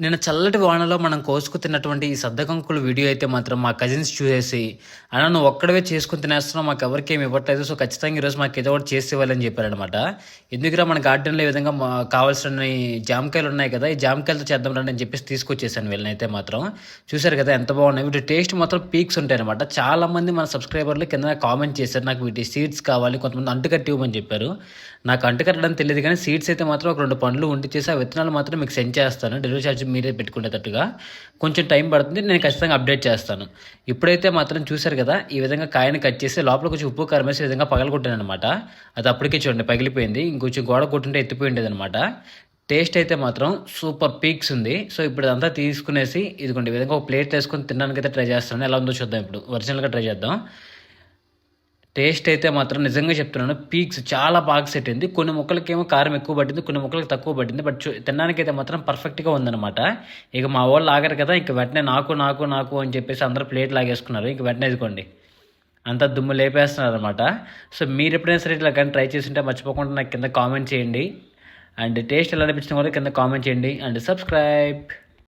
నిన్న చల్లటి వానలో మనం కోసుకు తిన్నటువంటి ఈ సద్దకంకుల వీడియో అయితే మాత్రం మా కజిన్స్ చూసేసి అన్న నువ్వు ఒక్కడవే చేసుకుని తినేస్తున్నావు మాకు ఎవరికి ఏమి ఇవ్వట్లేదు. సో ఖచ్చితంగా ఈరోజు మాకు ఏదో ఒకటి చేసి ఇవ్వాలని చెప్పారనమాట ఎందుకురా మన గార్డెన్లో ఈ విధంగా కావాల్సిన జామకాయలు ఉన్నాయి కదా ఈ జామకాయలతో చేద్దాం రండి అని చెప్పేసి తీసుకొచ్చేసాను వీళ్ళనైతే మాత్రం. చూసారు కదా ఎంత బాగున్నాయి. వీటి టేస్ట్ మాత్రం పీక్స్ ఉంటాయి అనమాట చాలా మంది మన సబ్స్క్రైబర్లు కింద కామెంట్ చేశారు నాకు వీటి సీడ్స్ కావాలి కొంతమంది అంటుకట్టి ఇవ్వమని చెప్పారు. నాకు అంటుకట్టడం తెలియదు కానీ సీడ్స్ అయితే మాత్రం ఒక రెండు పండ్లు ఉండి చేసి ఆ విత్తనాలు మాత్రం మీకు సెండ్ చేస్తాను. డెలివరీ ఛార్జ్ మీరే పెట్టుకునేటట్టుగా కొంచెం టైం పడుతుంది నేను ఖచ్చితంగా అప్డేట్ చేస్తాను. ఇప్పుడైతే మాత్రం చూశారు కదా ఈ విధంగా కాయని కట్ చేసి లోపల కొంచెం ఉప్పు కారం వేసి విధంగా పగలగొట్టాను అనమాట అది అప్పటికే చూడండి పగిలిపోయింది ఇంకొంచెం గోడ కొట్టుంటే ఎత్తిపోయి ఉండేది అనమాట టేస్ట్ అయితే మాత్రం సూపర్ పీక్స్ ఉంది. సో ఇప్పుడు అంతా తీసుకునేసి ఇదిగోండి విధంగా ఒక ప్లేట్ వేసుకొని తినడానికి అయితే ట్రై చేస్తాను. ఎలా ఉందో చూద్దాం ఇప్పుడు. ఒరిజినల్గా ట్రై చేద్దాం. టేస్ట్ అయితే మాత్రం నిజంగా చెప్తున్నాను. పీక్స్ చాలా బాగా సెట్ అయింది. కొన్ని ముక్కలకేమో కారం ఎక్కువ పట్టింది కొన్ని ముక్కలకి తక్కువ పట్టింది బట్ చూ- తినడానికి అయితే మాత్రం పర్ఫెక్ట్గా ఉందన్నమాట. ఇక మా వాళ్ళు ఆగారు కదా ఇంక వెంటనే నాకు నాకు నాకు అని చెప్పేసి అందరూ ప్లేట్ లాగేసుకున్నారు. ఇంక వెంటనే ఇదికోండి అంతా దుమ్ము లేపేస్తున్నారు అనమాట సో మీరు ఎప్పుడైనా సరే ఇట్లా కానీ ట్రై చేస్తుంటే మర్చిపోకుండా నాకు కింద కామెంట్ చేయండి. అండ్ టేస్ట్ ఎలా అనిపించిన కూడా కింద కామెంట్ చేయండి. And subscribe.